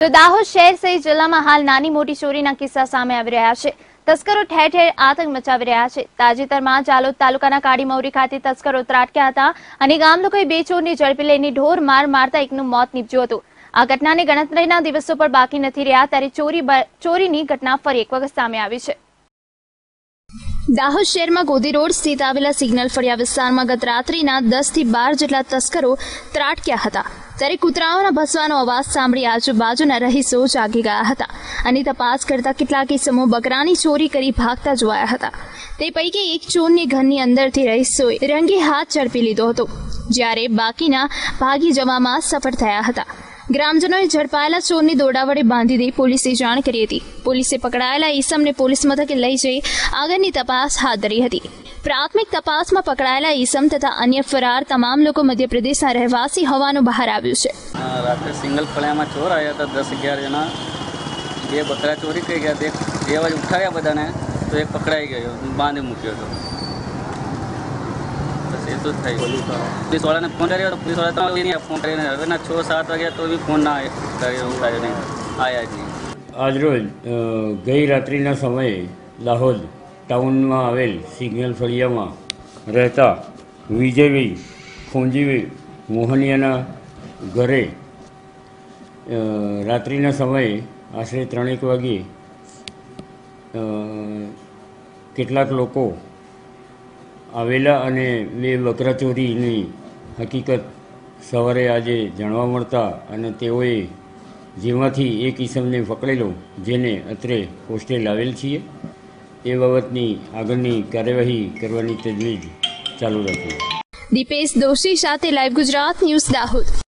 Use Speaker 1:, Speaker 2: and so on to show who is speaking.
Speaker 1: તો દાહોદ શહેર સહિત જિલ્લામાં હાલ નાની મોટી ચોરીના કિસ્સા સામે આવી રહ્યા છે. તસ્કરો ઠેર ઠેર આતંક મચાવી રહ્યા છે. તાજેતરમાં જાલોદ તાલુકાના કાળીમૌરી ખાતે તસ્કરો ત્રાટક્યા હતા અને ગામ લોકોએ બે ચોરને ઝડપી લઈને ઢોર માર મારતા એકનું મોત નીપજ્યું હતું. આ ઘટનાને ગણતરીના દિવસો પર બાકી નથી રહ્યા, ત્યારે ચોરી ચોરીની ઘટના ફરી એક વખત સામે આવી છે. દાહોદ શહેરમાં ગોદી રોડ સ્થિત આવેલા સિગ્નલ ફળિયા વિસ્તારમાં ગત રાત્રિના દસથી બાર જેટલા તસ્કરો ત્રાટક્યા હતા. ત્યારે કૂતરાઓના ભસવાનો અવાજ સાંભળી આજુબાજુના રહીશો જાગી ગયા હતા. અને તપાસ કરતા કેટલાક ઇસમો બકરાની ચોરી કરી ભાગતા જોવાયા હતા. તે પૈકી એક ચોરની ઘરની અંદરથી રહીશોએ રંગે હાથ ઝડપી લીધો હતો, જ્યારે બાકીના ભાગી જવામાં સફળ થયા હતા. ગ્રામજનોએ ઝડપાયેલા ચોરને દોડા વડે બાંધી દઈ પોલીસે જાણ કરી હતી. પોલીસે પકડાયેલા ઈસમને પોલીસ મથકે લઈ જઈ આગળની તપાસ હાથ ધરી હતી. પ્રાથમિક તપાસમાં પકડાયેલા ઈસમ તથા અન્ય ફરાર તમામ લોકો મધ્યપ્રદેશના રહેવાસી હોવાનું બહાર આવ્યું છે.
Speaker 2: રાત્રે સિંગલ ફળિયામાં ચોર આવ્યા હતા દસ અગિયાર જણા. બે બકરા ચોરી કરી ગયા તે બે વાગે ઉઠાવ્યા બધાને તો એક પકડાઈ ગયો બાંધી મૂક્યો હતો. એ તો જ થઈ પોલીસવાળાને ફોન કર્યો પોલીસવાળા તો ફોન કરીને હવેના છ સાત વાગ્યા તો બી ફોન ના કર્યો ઉઠાવ્યો નહીં. આવ્યા જ નહીં.
Speaker 3: આજરોજ ગઈ રાત્રિના સમયે દાહોદ ટાઉનમાં આવેલ સિગ્નલ ફળિયામાં રહેતા વિજયભાઈ ખોંજીભાઈ મોહનિયાના ઘરે રાત્રિના સમયે આશરે ત્રણેક વાગ્યે કેટલાક લોકો આવેલા અને બે બકરા ચોરીની હકીકત સવારે આજે જાણવા મળતા અને તેઓએ જેમાંથી એક ઈસમને પકડેલો, જેને અત્રે પોસ્ટે લાવેલ છીએ. એ બાબતની આગળની કાર્યવાહી કરવાની તજવીજ ચાલુ રાખી.
Speaker 1: દીપેશ દોશી સાથે લાઈવ ગુજરાત ન્યૂઝ દાહોદ.